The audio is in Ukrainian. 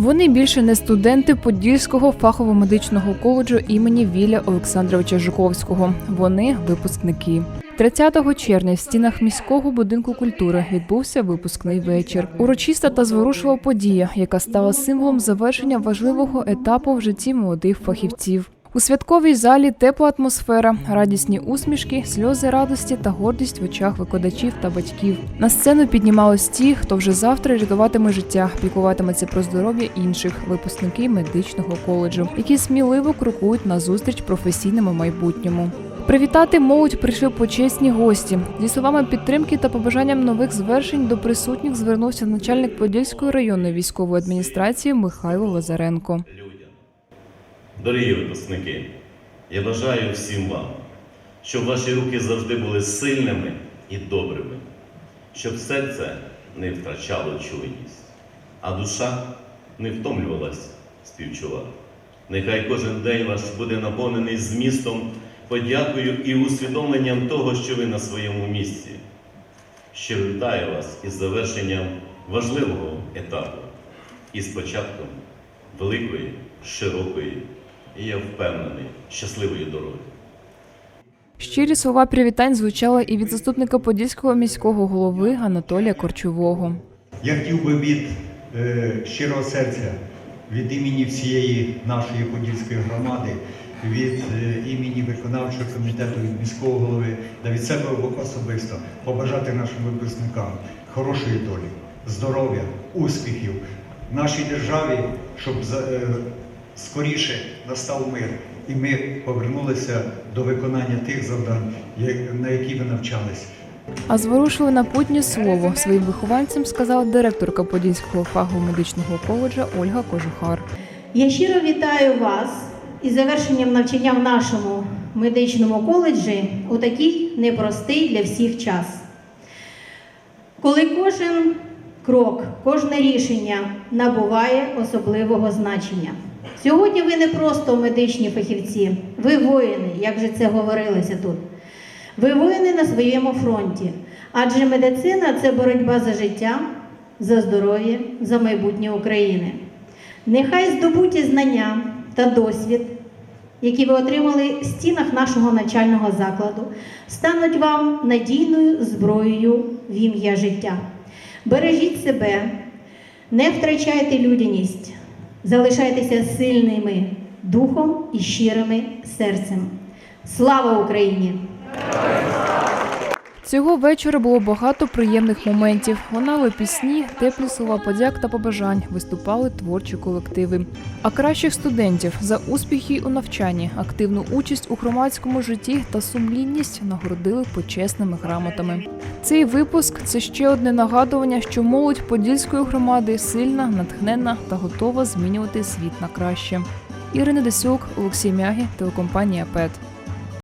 Вони більше не студенти Подільського фахово-медичного коледжу імені Віля Олександровича Жуковського. Вони випускники. 30 червня в стінах міського будинку культури відбувся випускний вечір. Урочиста та зворушлива подія, яка стала символом завершення важливого етапу в житті молодих фахівців. У святковій залі тепла атмосфера, радісні усмішки, сльози радості та гордість в очах викладачів та батьків. На сцену піднімались ті, хто вже завтра рятуватиме життя, піклуватиметься про здоров'я інших, випускники медичного коледжу, які сміливо крокують назустріч професійному майбутньому. Привітати молодь прийшли почесні гості. Зі словами підтримки та побажанням нових звершень до присутніх звернувся начальник Подільської районної військової адміністрації Михайло Лазаренко. Дорогі випускники, я бажаю всім вам, щоб ваші руки завжди були сильними і добрими, щоб серце не втрачало чуйність, а душа не втомлювалась співчувати. Нехай кожен день ваш буде наповнений змістом, подякою і усвідомленням того, що ви на своєму місці. Що вітаю вас із завершенням важливого етапу і з початком великої, широкої і я впевнений, щасливої дороги. Щирі слова привітань звучали і від заступника подільського міського голови Анатолія Корчового. Я хотів би від е, щирого серця, від імені всієї нашої подільської громади, від е, імені виконавчого комітету, від міського голови та від себе особисто побажати нашим випускникам хорошої долі, здоров'я, успіхів нашій державі, щоб за- е, скоріше настав мир, і ми повернулися до виконання тих завдань, на які ви навчались. А зворушили напутнє слово своїм вихованцям сказала директорка Подільського фахово-медичного коледжа Ольга Кожухар. Я щиро вітаю вас із завершенням навчання в нашому медичному коледжі у такий непростий для всіх час. Коли кожен крок, кожне рішення набуває особливого значення. Сьогодні ви не просто медичні фахівці, ви воїни, як же це говорилося тут. Ви воїни на своєму фронті, адже медицина це боротьба за життя, за здоров'я, за майбутнє України. Нехай здобуті знання та досвід, які ви отримали в стінах нашого навчального закладу, стануть вам надійною зброєю в ім'я життя. Бережіть себе, не втрачайте людяність, залишайтеся сильними духом і щирими серцем. Слава Україні! Цього вечора було багато приємних моментів. Лунали пісні, теплі слова подяк та побажань, виступали творчі колективи. А кращих студентів за успіхи у навчанні, активну участь у громадському житті та сумлінність нагородили почесними грамотами. Цей випуск це ще одне нагадування, що молодь подільської громади сильна, натхненна та готова змінювати світ на краще. Ірина Десюк, Олексій Мягі, телекомпанія ПЕТ.